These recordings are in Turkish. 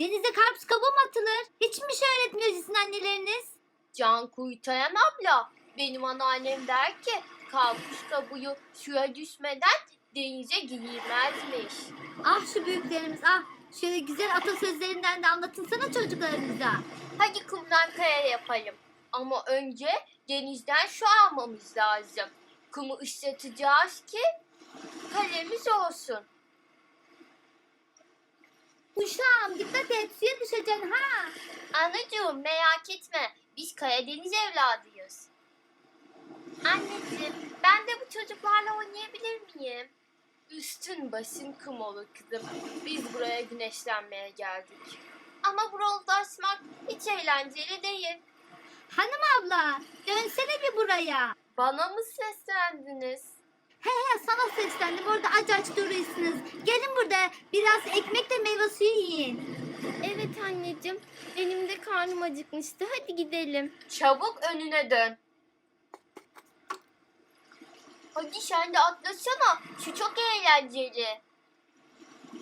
Denize karpuz kabuğu mu atılır? Hiç mi şey öğretmiyor sizin anneleriniz? Can Kuytayan abla, benim anneannem der ki karpuz kabuğu suya düşmeden denize girilmezmiş. Ah şu büyüklerimiz ah. Şöyle güzel atasözlerinden de anlatınsana çocuklarınıza. Hadi kumdan kaya yapalım. Ama önce denizden su almamız lazım. Kumu ıslatacağız ki kalemiz olsun. Uşağım dikkat et suya düşeceksin ha. Anacığım merak etme. Biz Karadeniz evladıyız. Anneciğim ben de bu çocuklarla oynayabilir miyim? Üstün başın kum olur kızım. Biz buraya güneşlenmeye geldik. Ama bronzlaşmak hiç eğlenceli değil. Hanım abla dönsene bir buraya. Bana mı seslendiniz? He he sana seslendim orada aç aç duruyorsunuz. Gelin burada biraz ekmekle meyve suyu yiyin. Evet anneciğim. Benim de karnım acıkmıştı. Hadi gidelim. Çabuk önüne dön. Hadi sen de atlasana. Şu çok eğlenceli.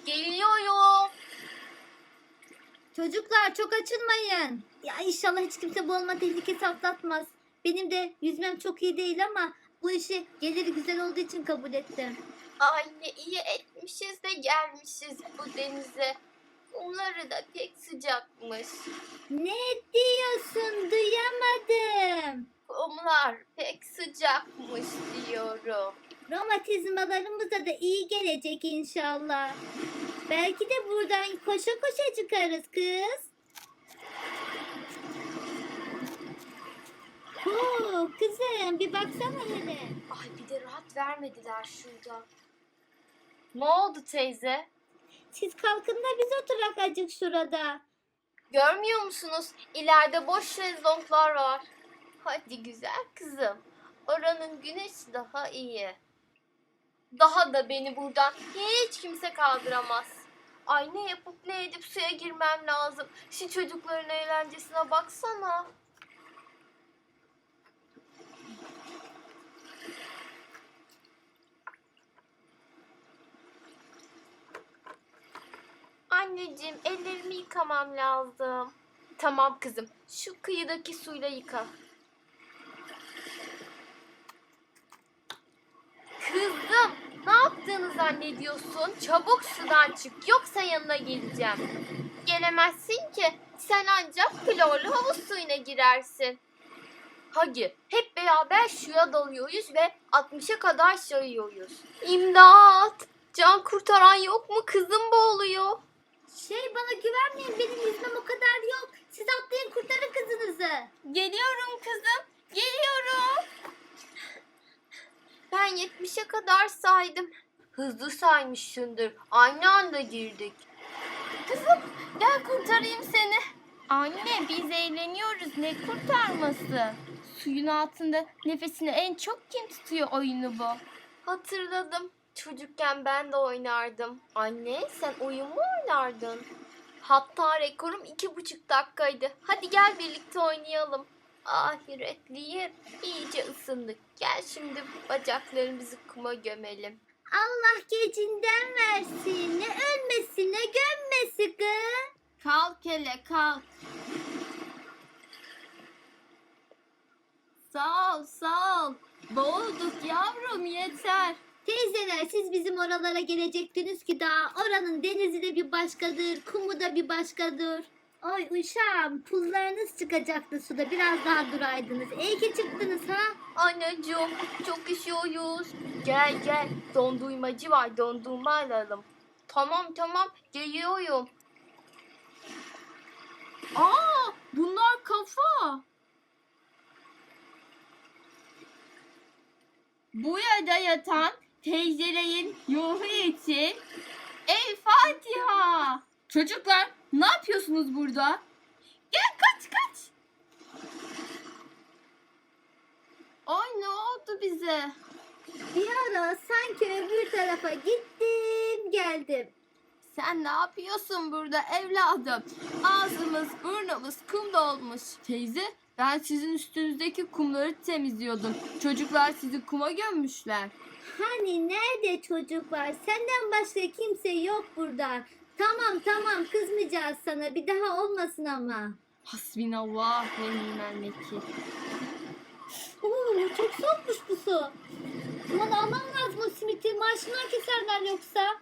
Geliyorum. Çocuklar çok açılmayın. Ya inşallah hiç kimse boğulma tehlikesi atlatmaz. Benim de yüzmem çok iyi değil ama bu işi geliri güzel olduğu için kabul ettim. Ay ne iyi etmişiz de gelmişiz bu denize. Kumları da pek sıcakmış. Ne diyorsun duyamadım. Kumlar pek sıcakmış diyorum. Romatizmalarımıza da iyi gelecek inşallah. Belki de buradan koşa koşa çıkarız kız. Oo, kızım bir baksana hele. Ay bir de rahat vermediler şurada. Ne oldu teyze? Siz kalkın da biz oturak acık şurada. Görmüyor musunuz? İleride boş şezlonglar var. Hadi güzel kızım. Oranın güneşi daha iyi. Daha da beni buradan hiç kimse kaldıramaz. Ay ne yapıp ne edip suya girmem lazım. Şu çocukların eğlencesine baksana. Anneciğim ellerimi yıkamam lazım. Tamam kızım. Şu kıyıdaki suyla yıka. Kızım ne yaptığını zannediyorsun? Çabuk sudan çık yoksa yanına geleceğim. Gelemezsin ki. Sen ancak klorlu havuz suyuna girersin. Hadi hep beraber suya dalıyoruz ve 60'a kadar sayıyoruz. İmdat! Can kurtaran yok mu? Kızım boğuluyor. Şey bana güvenmeyin benim yüzmem o kadar yok. Siz atlayın kurtarın kızınızı. Geliyorum kızım. Geliyorum. Ben 70'e kadar saydım. Hızlı saymışsındır. Aynı anda girdik. Kızım gel kurtarayım seni. Anne biz eğleniyoruz. Ne kurtarması? Suyun altında nefesini en çok kim tutuyor oyunu bu? Hatırladım. Çocukken ben de oynardım. Anne sen oyun mu oynardın? Hatta rekorum iki buçuk dakikaydı. Hadi gel birlikte oynayalım. Ahiretliyim. İyice ısındık. Gel şimdi bacaklarımızı kuma gömelim. Allah gecinden versin. Ne ölmesi ne gömmesi kız. Kalk hele kalk. Sağ ol sağ ol. Boğulduk yavrum yeter. Teyzeler siz bizim oralara gelecektiniz ki daha oranın denizi de bir başkadır, kumu da bir başkadır. Oy uşağım pullarınız çıkacaktı suda biraz daha duraydınız. İyi ki çıktınız ha. Anacığım çok üşüyoruz. Gel gel dondurmacı var dondurma alalım. Tamam tamam geliyorum. Aa bunlar kafa. Burada yatan teyzelerin ruhu için El Fatiha. Çocuklar ne yapıyorsunuz burada? Gel kaç kaç. Ay ne oldu bize? Bir ara sanki öbür tarafa gittim geldim. Sen ne yapıyorsun burada evladım? Ağzımız burnumuz kum dolmuş. Teyze ben sizin üstünüzdeki kumları temizliyordum. Çocuklar sizi kuma gömmüşler. Hani nerede çocuklar? Senden başka kimse yok burada. Tamam tamam kızmayacağız sana. Bir daha olmasın ama. Hasbinallah ve ni'mel vekil. Oo, çok soğukmuş bu su. Aman almam lazım o simiti. Maaşımdan keserler yoksa.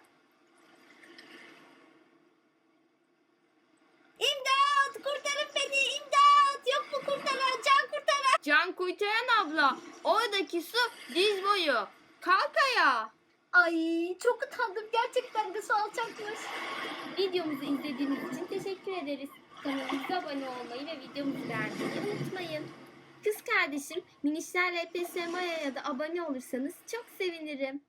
İmdat! Kurtarın beni! İmdat! Yok mu kurtaran? Can kurtaran! Can kurtaran abla. Oradaki su diz boyu. Kalk ayağa. Ay çok utandım. Gerçekten de su alçakmış. Videomuzu izlediğiniz için teşekkür ederiz. Kanalımıza abone olmayı ve videomuzu beğenmeyi unutmayın. Kız kardeşim Minişler LPSM'ye ya da abone olursanız çok sevinirim.